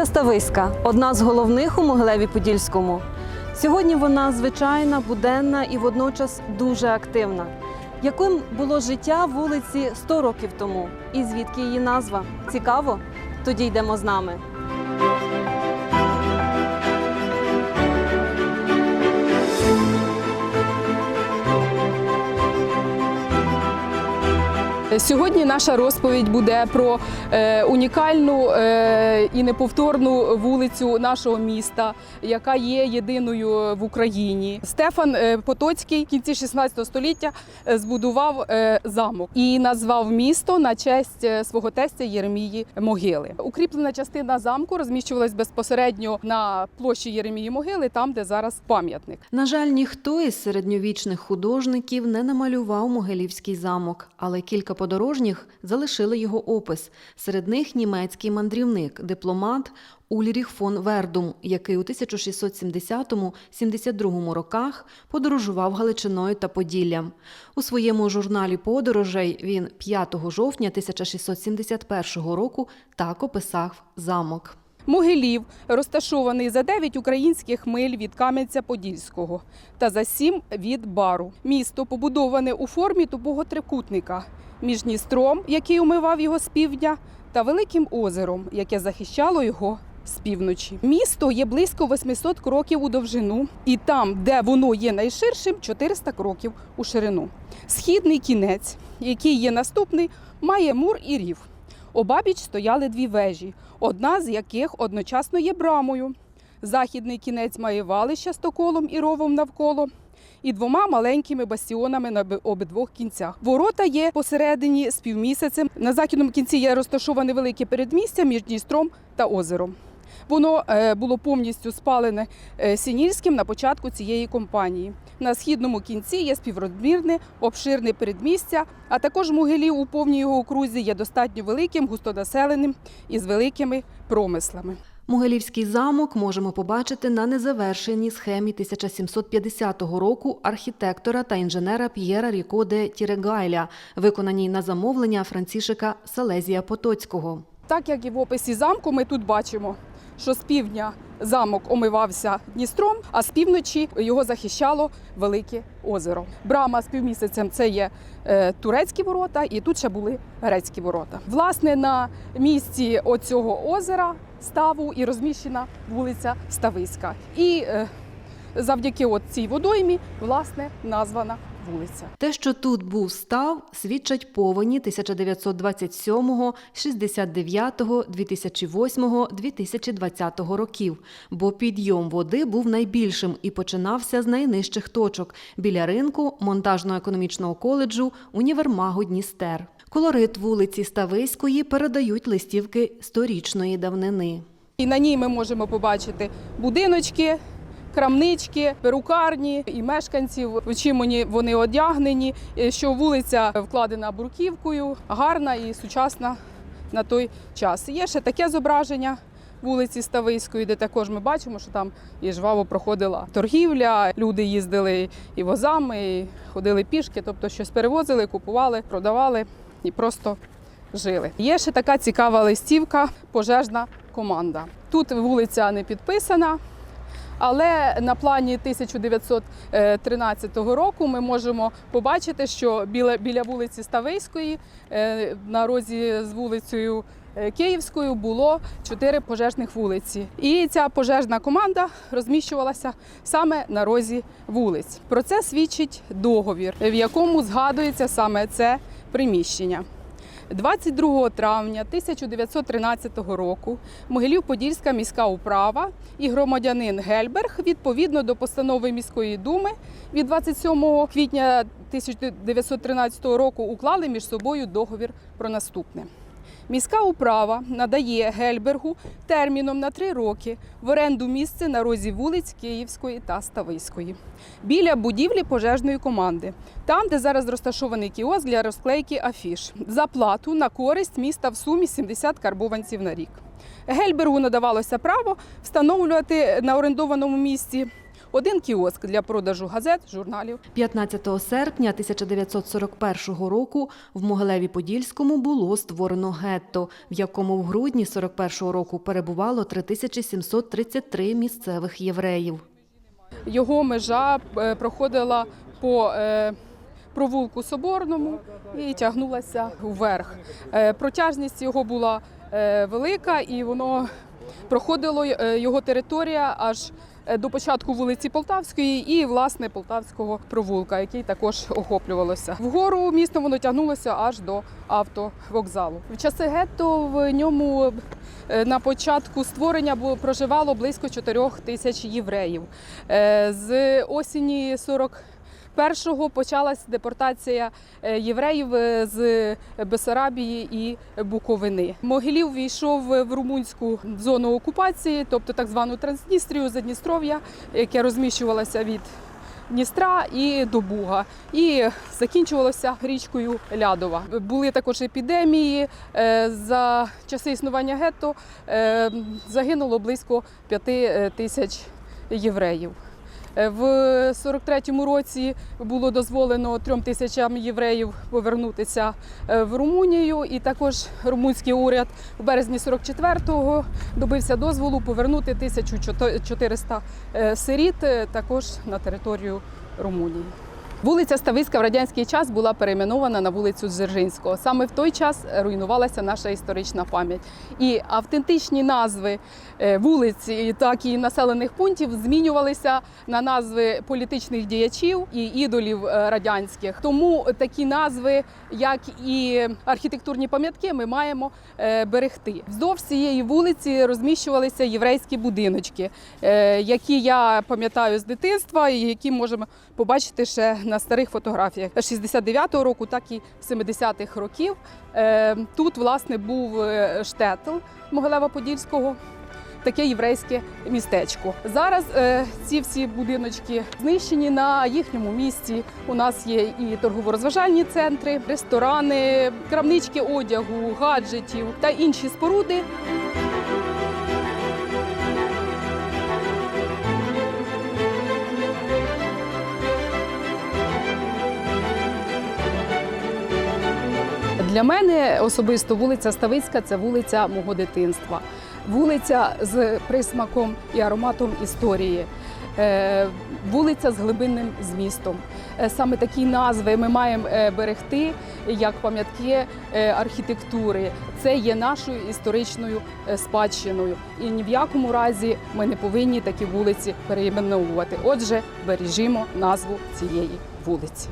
Вулиця Стависька одна з головних у Могилеві Подільському. Сьогодні вона звичайна, буденна і водночас дуже активна. Яким було життя вулиці 100 років тому? І звідки її назва? Цікаво? Тоді йдемо з нами. Сьогодні наша розповідь буде про е, унікальну е, і неповторну вулицю нашого міста, яка є єдиною в Україні. Стефан е, Потоцький в кінці 16 століття збудував замок і назвав місто на честь свого тестя Єремії Могили. Укріплена частина замку розміщувалась безпосередньо на площі Єремії Могили, там де зараз пам'ятник. На жаль, ніхто із середньовічних художників не намалював Могилівський замок, але кілька подорожніх залишили його опис. Серед них німецький мандрівник, дипломат Ульріх фон Вердум, який у 1670-72 роках подорожував Галичиною та Поділлям. У своєму журналі подорожей він 5 жовтня 1671 року так описав замок. Могилів розташований за 9 українських миль від Кам'янця-Подільського та за 7 від бару. Місто побудоване у формі тупого трикутника між Дністром, який умивав його з півдня, та великим озером, яке захищало його з півночі. Місто є близько 800 кроків у довжину, і там, де воно є найширшим, 400 кроків у ширину. Східний кінець, який є наступний, має мур і рів. Обабіч стояли дві вежі, одна з яких одночасно є брамою. Західний кінець має валище з токолом і ровом навколо. І двома маленькими бастіонами на обидвох кінцях. Ворота є посередині з півмісяцем. На західному кінці є розташоване велике передмістя між Дністром та озером. Воно е, було повністю спалене е, Сінільським на початку цієї кампанії. На східному кінці є співрозмірне, обширне передмістя, а також могилів у повній його окрузі є достатньо великим, густонаселеним і з великими промислами. Могилівський замок можемо побачити на незавершеній схемі 1750 року архітектора та інженера П'єра Ріко де Тірегайля, виконаній на замовлення Францішика Салезія Потоцького. Так як і в описі замку, ми тут бачимо, що з півдня замок омивався Дністром, а з півночі його захищало велике озеро. Брама з півмісяцем це є е, турецькі ворота, і тут ще були грецькі ворота. Власне, на місці оцього озера ставу і розміщена вулиця Стависька. І е, завдяки от цій водоймі, власне, названа вулиця. Те, що тут був став, свідчать повені 1927, 69, 2008, 2020 років, бо підйом води був найбільшим і починався з найнижчих точок біля ринку, монтажно-економічного коледжу, універмагу Дністер. Колорит вулиці Стависької передають листівки сторічної давнини. І на ній ми можемо побачити будиночки, крамнички, перукарні і мешканців, чим вони, одягнені, що вулиця вкладена бруківкою, гарна і сучасна на той час. Є ще таке зображення. Вулиці Стависької, де також ми бачимо, що там і жваво проходила торгівля. Люди їздили і возами, і ходили пішки, тобто щось перевозили, купували, продавали і просто жили. Є ще така цікава листівка пожежна команда. Тут вулиця не підписана. Але на плані 1913 року ми можемо побачити, що біля, біля вулиці Ставейської е, на розі з вулицею е, Київською було чотири пожежних вулиці. І ця пожежна команда розміщувалася саме на розі вулиць. Про це свідчить договір, в якому згадується саме це приміщення. 22 травня 1913 року Могилів-Подільська міська управа і громадянин Гельберг відповідно до постанови міської думи від 27 квітня 1913 року уклали між собою договір про наступне. Міська управа надає Гельбергу терміном на три роки в оренду місце на розі вулиць Київської та Стависької. Біля будівлі пожежної команди, там, де зараз розташований кіоск для розклейки афіш, за плату на користь міста в сумі 70 карбованців на рік. Гельбергу надавалося право встановлювати на орендованому місці один кіоск для продажу газет, журналів. 15 серпня 1941 року в Могилеві-Подільському було створено гетто, в якому в грудні 41 року перебувало 3733 місцевих євреїв. Його межа е, проходила по е, провулку Соборному і тягнулася вверх. Е, Протяжність його була велика, і воно проходило е, його територія аж е, до початку вулиці Полтавської і власне Полтавського провулка, який також охоплювалося. Вгору місто воно тягнулося аж до автовокзалу. В часи гетто в ньому е, на початку створення проживало близько 4 тисяч євреїв. З осені 41-го почалась депортація е, євреїв е, з Бесарабії і Буковини. Могилів війшов в румунську зону окупації, тобто так звану Трансністрію, Задністров'я, яке розміщувалося від Дністра і до Буга, і закінчувалося річкою Лядова. Були також епідемії. Е, За часи існування гетто е, загинуло близько п'яти тисяч євреїв. Е, В 43-му році було дозволено трьом тисячам євреїв повернутися е, в Румунію, і також румунський уряд в березні 44-го добився дозволу повернути 1400 е, сиріт також на територію Румунії. Вулиця Ставицька в радянський час була перейменована на вулицю Дзержинського. Саме в той час руйнувалася наша історична пам'ять. І автентичні назви е, вулиць, так і населених пунктів змінювалися на назви політичних діячів і ідолів е, радянських. Тому такі назви, як і архітектурні пам'ятки, ми маємо е, берегти. Вздовж цієї вулиці розміщувалися єврейські будиночки, які я пам'ятаю з дитинства, і які можемо побачити ще на старих фотографіях 69-го року, так і 70-х років. Е, Тут, власне, був е, штетл Могилева-Подільського. Таке єврейське містечко. Зараз е, ці всі будиночки знищені на їхньому місці. У нас є і торгово-розважальні центри, ресторани, крамнички одягу, гаджетів та інші споруди. Для мене особисто вулиця Ставицька це вулиця мого дитинства, вулиця з присмаком і ароматом історії. е, Вулиця з глибинним змістом. Е, Саме такі назви ми маємо е, берегти як пам'ятки архітектури. Це є нашою історичною спадщиною. І ні в якому разі ми не повинні такі вулиці перейменовувати. Отже, бережімо назву цієї вулиці.